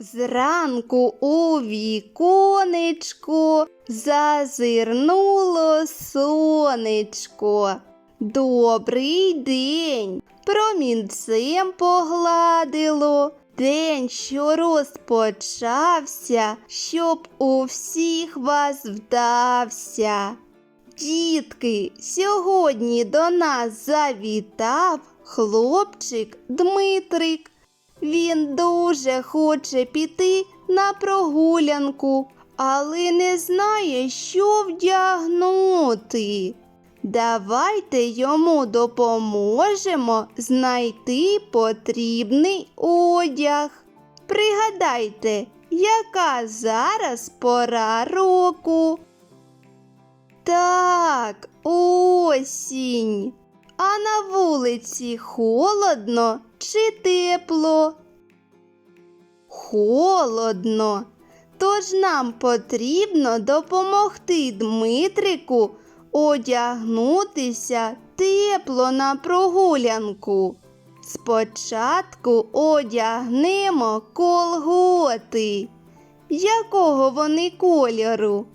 Зранку у віконечко зазирнуло сонечко. Добрий день, промінцем погладило. День, що розпочався, щоб у всіх вас вдався. Дітки, сьогодні до нас завітав хлопчик Дмитрик. Він дуже хоче піти на прогулянку, але не знає, що вдягнути. Давайте йому допоможемо знайти потрібний одяг. Пригадайте, яка зараз пора року. Так, осінь. А на вулиці холодно чи тепло? Холодно. Тож нам потрібно допомогти Дмитрику одягнутися тепло на прогулянку. Спочатку одягнемо колготи. Якого вони кольору?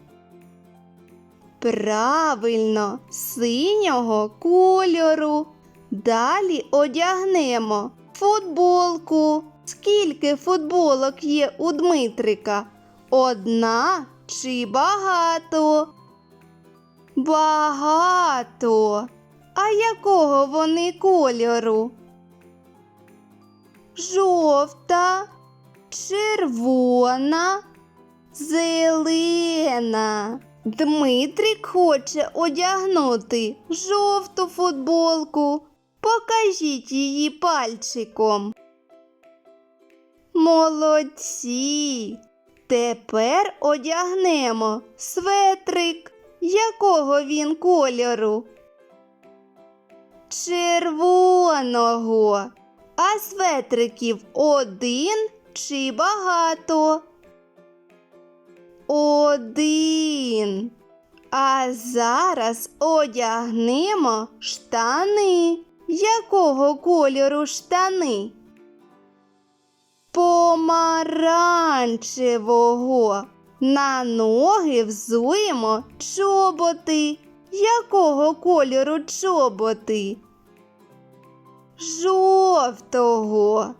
Правильно, синього кольору. Далі одягнемо футболку. Скільки футболок є у Дмитрика? Одна чи багато? Багато. А якого вони кольору? Жовта, червона, зелена. Дмитрик хоче одягнути жовту футболку. Покажіть її пальчиком. Молодці. Тепер одягнемо светрик. Якого він кольору? Червоного. А светриків один чи багато? Один. А зараз одягнемо штани. Якого кольору штани? Помаранчевого. На ноги взуємо чоботи. Якого кольору чоботи? Жовтого.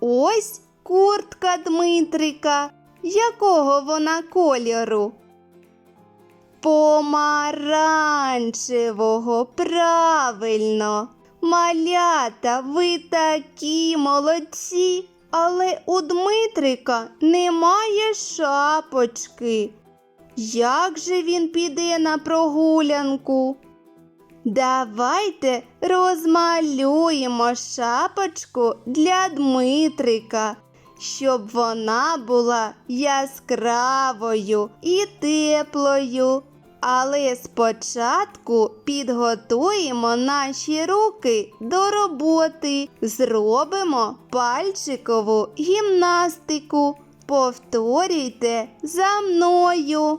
Ось куртка Дмитрика. Якого вона кольору? Помаранчевого, правильно. Малята, ви такі молодці, але у Дмитрика немає шапочки. Як же він піде на прогулянку? Давайте розмалюємо шапочку для Дмитрика, щоб вона була яскравою і теплою. Але спочатку підготуємо наші руки до роботи, зробимо пальчикову гімнастику. Повторюйте за мною.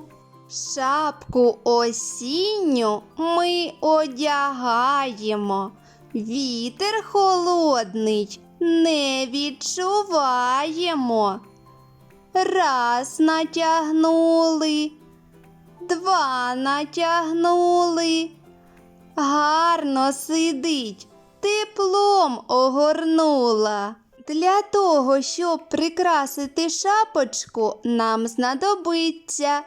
Шапку осінню ми одягаємо. Вітер холодний не відчуваємо. Раз натягнули, два натягнули. Гарно сидить, теплом огорнула. Для того, щоб прикрасити шапочку, нам знадобиться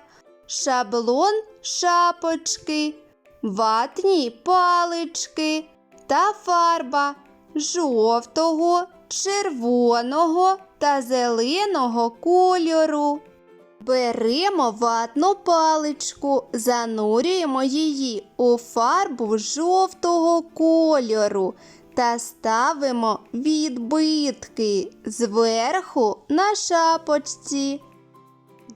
шаблон шапочки, ватні палички та фарба жовтого, червоного та зеленого кольору. Беремо ватну паличку, занурюємо її у фарбу жовтого кольору та ставимо відбитки зверху на шапочці.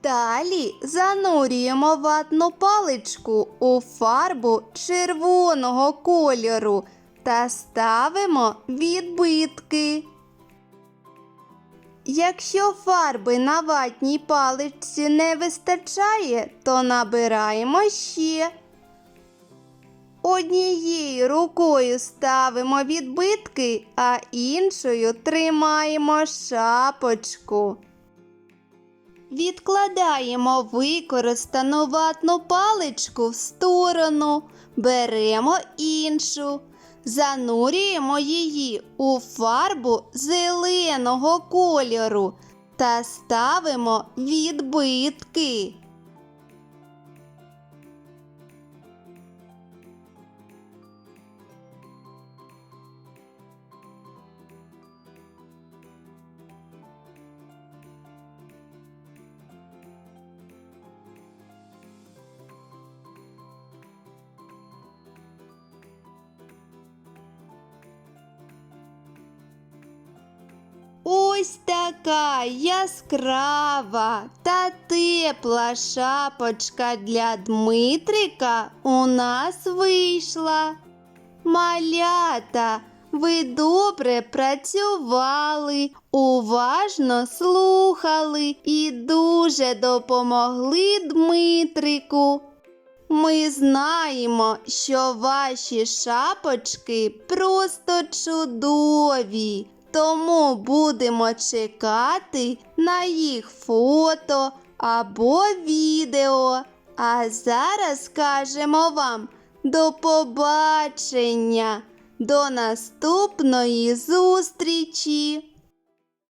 Далі занурюємо ватну паличку у фарбу червоного кольору та ставимо відбитки. Якщо фарби на ватній паличці не вистачає, то набираємо ще. Однією рукою ставимо відбитки, а іншою тримаємо шапочку. відкладаємо використану ватну паличку в сторону, беремо іншу, занурюємо її у фарбу зеленого кольору та ставимо відбитки. Ось така яскрава та тепла шапочка для Дмитрика у нас вийшла. Малята, ви добре працювали, уважно слухали і дуже допомогли Дмитрику. Ми знаємо, що ваші шапочки просто чудові, тому будемо чекати на їх фото або відео. А зараз кажемо вам до побачення, до наступної зустрічі!